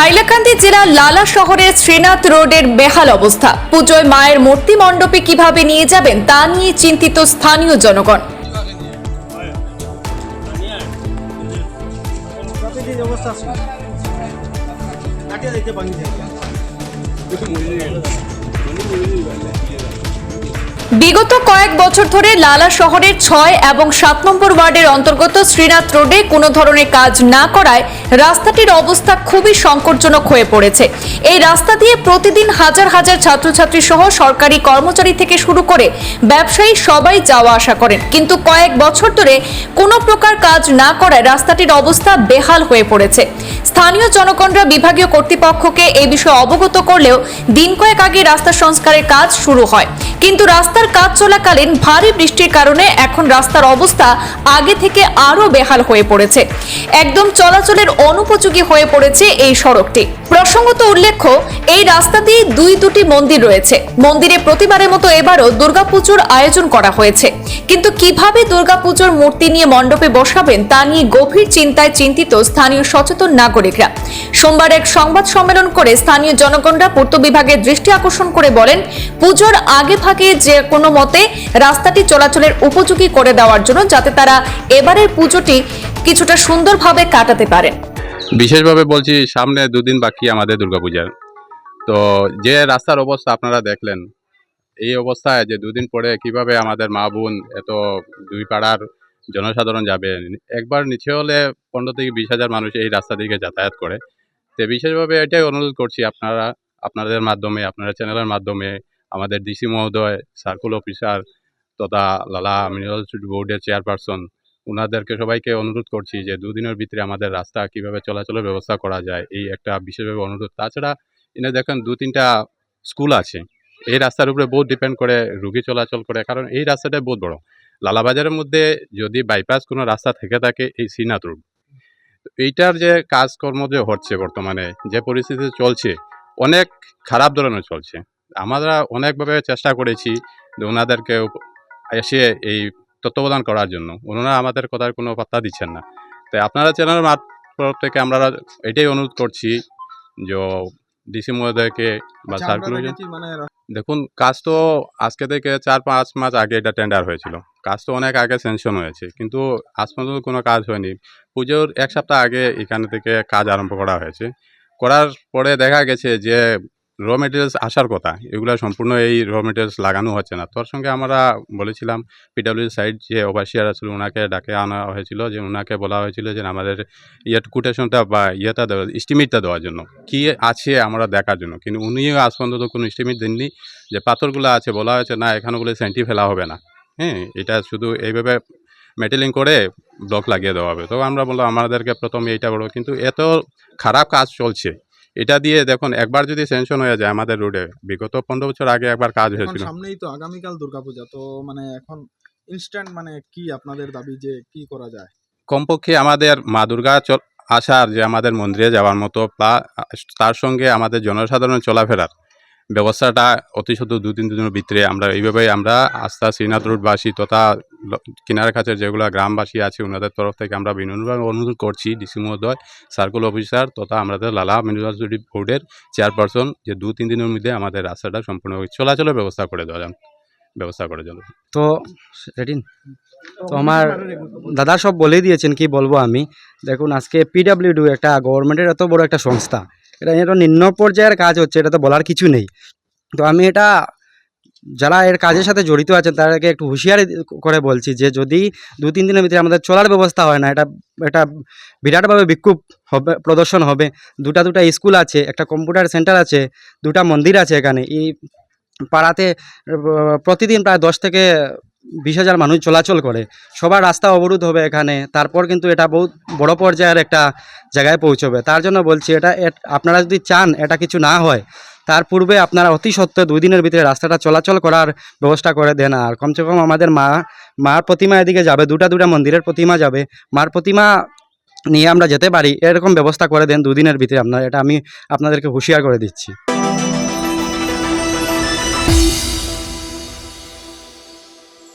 হাইলাকান্দি জেলা লালা শহরের শ্রীনাথ রোডের বেহাল অবস্থা। পুজোয় মায়ের মূর্তি মণ্ডপে কীভাবে নিয়ে যাবেন তা নিয়ে চিন্তিত স্থানীয় জনগণ। বিগত কয়েক বছর ধরে লালা শহরের ছয় এবং সাত নম্বর ওয়ার্ডের অন্তর্গত শ্রীনাথ রোডে কোনো ধরনের কাজ না করায় রাস্তাটির অবস্থা খুবই সংকটজনক হয়ে পড়েছে। এই রাস্তা দিয়ে প্রতিদিন হাজার হাজার ছাত্রছাত্রী সহ সরকারি কর্মচারী থেকে শুরু করে ব্যবসায়ী সবাই যাওয়া আসা করেন। কিন্তু কয়েক বছর ধরে কোনো প্রকার কাজ না করায় রাস্তাটির অবস্থা বেহাল হয়ে পড়েছে। স্থানীয় জনগণরা বিভাগীয় কর্তৃপক্ষকে এই বিষয়ে অবগত করলেও দিন কয়েক আগে রাস্তা সংস্কারের কাজ শুরু হয়। কিন্তু রাস্তার কাজ চলাকালীন ভারী বৃষ্টির কারণে এখন রাস্তার অবস্থা আগে থেকে আরও বেহাল হয়ে পড়েছে। একদম চলাচলের অনুপযোগী হয়ে পড়েছে এই সড়কটি। প্রসঙ্গত উল্লেখ্য, এই রাস্তা দিয়ে দুই দুটি মন্দির রয়েছে। মন্দিরে প্রতিবারের মতো এবারও দুর্গাপুজোর আয়োজন করা হয়েছে। কিন্তু কীভাবে দুর্গাপুজোর মূর্তি নিয়ে মণ্ডপে বসাবেন তা নিয়ে গভীর চিন্তায় চিন্তিত স্থানীয় সচেতন নাগরিকরা। সোমবার এক সংবাদ সম্মেলন করে স্থানীয় জনগণরা পূর্ত বিভাগের দৃষ্টি আকর্ষণ করে বলেন, পুজোর আগে ভাগে যে কোনো মতে রাস্তাটি চলাচলের উপযোগী করে দেওয়ার জন্য যাতে তারা এবারের পুজোটি কিছুটা সুন্দরভাবে কাটাতে পারেন বিশেষভাবে বলছি, সামনে দুদিন বাকি আমাদের দুর্গাপূজার। তো যে রাস্তার অবস্থা আপনারা দেখলেন, এই অবস্থায় যে দুদিন পরে কীভাবে আমাদের মা বোন এত দুই পাড়ার জনসাধারণ যাবে, একবার নিচে হলে পনেরো থেকে বিশ হাজার মানুষ এই রাস্তা দিকে যাতায়াত করে। তো বিশেষভাবে এটাই অনুরোধ করছি আপনারা, আপনাদের মাধ্যমে, আপনারা চ্যানেলের মাধ্যমে আমাদের ডিসি মহোদয়, সার্কুল অফিসার তথা লালা মিনারেল বোর্ডের চেয়ারপারসন ওনাদেরকে সবাইকে অনুরোধ করছি যে দুদিনের ভিতরে আমাদের রাস্তা কীভাবে চলাচলের ব্যবস্থা করা যায়, এই একটা বিশেষভাবে অনুরোধ। তাছাড়া এনে দেখেন দু তিনটা স্কুল আছে, এই রাস্তার উপরে বহুত ডিপেন্ড করে রুগী চলাচল করে, কারণ এই রাস্তাটা বহুত বড়। লালাবাজারের মধ্যে যদি বাইপাস কোনো রাস্তা থেকে থাকে, এই শ্রীনাথ রোড এইটার যে কাজকর্ম যে হচ্ছে বর্তমানে, যে পরিস্থিতি চলছে, অনেক খারাপ ধরনের চলছে। আমরা অনেকভাবে চেষ্টা করেছি যে ওনাদেরকে এসে এই তত্ত্বাবধান করার জন্য। ওনারা আমাদের কথার কোনো পাত্তা দিচ্ছেন না। তাই আপনারা চ্যানেলের মারফত থেকে আমরা এটাই অনুরোধ করছি যে ডিসি মহোদয়কে বা আচ্ছা, সার্কুলার মানে দেখুন কাজ তো আজকে থেকে চার পাঁচ মাস আগে এটা টেন্ডার হয়েছিল। কাজ তো অনেক আগে স্যাংশন হয়েছে কিন্তু আজ পর্যন্ত কোনো কাজ হয়নি। পুজোর এক সপ্তাহ আগে এখান থেকে কাজ আরম্ভ করা হয়েছে। করার পরে দেখা গেছে যে র মেটেরিয়ালস আসার কথা, এগুলো সম্পূর্ণ এই র মেটেরিয়ালস লাগানো হচ্ছে না। তোর সঙ্গে আমরা বলেছিলাম পিডাব্লিউ সাইড যে ওভারসিয়ার আছিল ওনাকে ডাকে আনা হয়েছিল, যে ওনাকে বলা হয়েছিল যে আমাদের ইয়ে কোটেশনটা বা ইয়েটা দেওয়া এস্টিমেটটা দেওয়ার জন্য। কি আছে আমরা দেখার জন্য? কিন্তু উনিও আজ পর্যন্ত কোনো এস্টিমেট দেননি যে পাথরগুলো আছে, বলা হয়েছে না এখানেগুলো সেন্টি ফেলা হবে না। হ্যাঁ এটা শুধু এইভাবে মেটেলিং করে ব্লক লাগিয়ে দেওয়া হবে। তো আমরা বললাম, আমাদেরকে প্রথমে এইটা বলব কিন্তু এত খারাপ কাজ চলছে এটা দিয়ে দেখুন একবার যদি সেনশন হয়ে যায় আমাদের রোডে বিগত পনেরো বছর আগে একবার কাজ হয়েছিল। সামনেই তো আগামীকাল দুর্গাপূজা তো মানে এখন ইনস্ট্যান্ট মানে কি আপনাদের দাবি যে কি করা যায়? কমপক্ষে আমাদের মা দুর্গা আসার যে আমাদের মন্দিরে যাওয়ার মতো তার সঙ্গে আমাদের জনসাধারণ চলাফেরার ব্যবস্থাটা অতি সত্য দু তিন দিনের ভিতরে। আমরা এইভাবে আমরা আস্থা, শ্রীনাথ রোডবাসী তথা কিনার কাছে যেগুলো গ্রামবাসী আছে ওনাদের তরফ থেকে আমরা বিনম্রভাবে অনুরোধ করছি ডিসি মহোদয় সার্কুল অফিসার তথা আমাদের লালা মিউনিসিপালিটি বোর্ডের চেয়ারপারসন যে দু তিন দিনের মধ্যে আমাদের রাস্তাটা সম্পূর্ণ চলাচলের ব্যবস্থা করে দেওয়া ব্যবস্থা করে জন্য তো রেডি তো আমার দাদা সব বলেই দিয়েছেন, কি বলব আমি? দেখুন, আজকে পিডাব্লিউডি একটা গভর্নমেন্টের এত বড় একটা সংস্থা। এটা এটা নিম্ন পর্যায়ের কাজ হচ্ছে, এটা তো বলার কিছু নেই। তো আমি এটা, যারা এর কাজের সাথে জড়িত আছেন, তাদেরকে একটু হুঁশিয়ারি করে বলছি যে যদি দু তিন দিনের ভিতরে আমাদের চলার ব্যবস্থা হয় না, এটা এটা বিরাটভাবে বিক্ষোভ হবে, প্রদর্শন হবে। দুটা দুটা স্কুল আছে, একটা কম্পিউটার সেন্টার আছে, দুটা মন্দির আছে এখানে। এই পাড়াতে প্রতিদিন প্রায় দশ থেকে বিশ হাজার মানুষ চলাচল করে। সবার রাস্তা অবরোধ হবে এখানে। তারপর কিন্তু এটা বহুত বড় পর্যায়ের একটা জায়গায় পৌঁছবে। তার জন্য বলছি এটা, আপনারা যদি চান এটা কিছু না হয়, তার পূর্বে আপনারা অতি সত্ত্বে দুই দিনের ভিতরে রাস্তাটা চলাচল করার ব্যবস্থা করে দেন। আর কমসে কম আমাদের মা, মার প্রতিমা এদিকে যাবে, দুটা দুটা মন্দিরের প্রতিমা যাবে। মার প্রতিমা নিয়ে আমরা যেতে পারি, এরকম ব্যবস্থা করে দেন দুদিনের ভিতরে আপনারা। এটা আমি আপনাদেরকে হুঁশিয়ার করে দিচ্ছি।